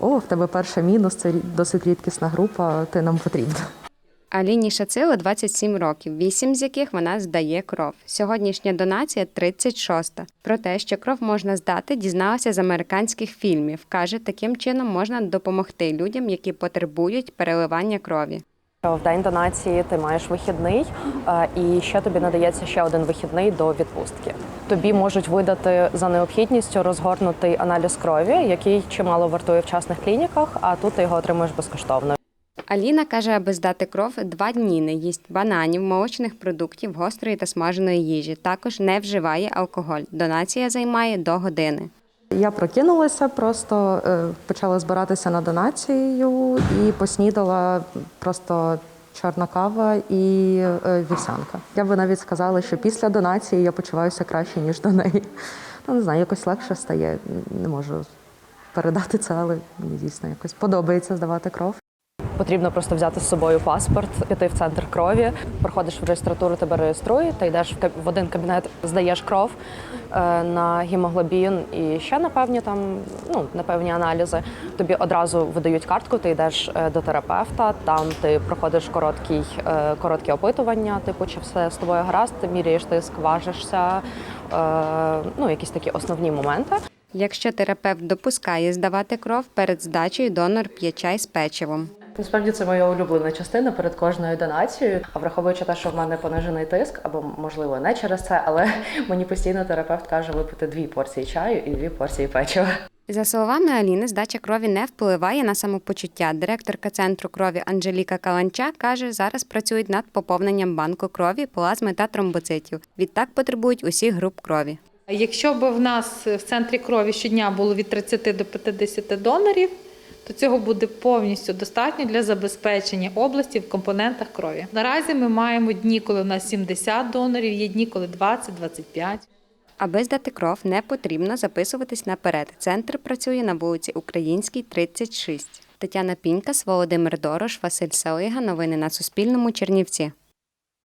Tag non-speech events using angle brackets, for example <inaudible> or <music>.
О, в тебе перша мінус, це досить рідкісна група, ти нам потрібна. Аліні Шацило 27 років, 8 з яких вона здає кров. Сьогоднішня донація 36-та. Про те, що кров можна здати, дізналася з американських фільмів. Каже, таким чином можна допомогти людям, які потребують переливання крові. В день донації ти маєш вихідний, е, і ще тобі надається ще один вихідний до відпустки. Тобі можуть видати за необхідністю розгорнутий аналіз крові, який чимало вартує в частних клініках, а тут ти його отримуєш безкоштовно. Аліна каже, аби здати кров, два дні не їсть бананів, молочних продуктів, гострої та смаженої їжі. Також не вживає алкоголь. Донація займає до години. Я прокинулася, просто е, почала збиратися на донацію і поснідала просто чорна кава і е, вівсянка. Я би навіть сказала, що після донації я почуваюся краще, ніж до неї. Ну, не знаю, якось легше стає. Не можу передати це, але мені дійсно якось подобається здавати кров. Потрібно просто взяти з собою паспорт, піти в центр крові, проходиш в реєстратуру, тебе реєструють, ти йдеш в один кабінет, здаєш кров е, на гемоглобін і ще на певні там, ну на певні аналізи. Тобі одразу видають картку, ти йдеш е, до терапевта, там ти проходиш короткий, е, короткі опитування, типу, чи все з тобою гаразд, ти міряєш тиск, важишся, ну якісь такі основні моменти. Якщо терапевт допускає здавати кров, перед здачею донор п'є чай з печивом. Насправді це моя улюблена частина перед кожною донацією. А враховуючи те, що в мене понижений тиск, або можливо не через це, але <laughs> мені постійно терапевт каже випити дві порції чаю і дві порції печива. За словами Аліни, здача крові не впливає на самопочуття. Директорка центру крові Анжеліка Каланча каже, зараз працюють над поповненням банку крові, плазми та тромбоцитів. Відтак потребують усіх груп крові. Якщо б в нас в центрі крові щодня було від 30 до 50 донорів, то цього буде повністю достатньо для забезпечення області в компонентах крові. Наразі ми маємо дні, коли у нас 70 донорів, є дні, коли 20-25. Аби здати кров, не потрібно записуватись наперед. Центр працює на вулиці Українській, 36. Тетяна Пінькас, Володимир Дорош, Василь Салига. Новини на Суспільному. Чернівці.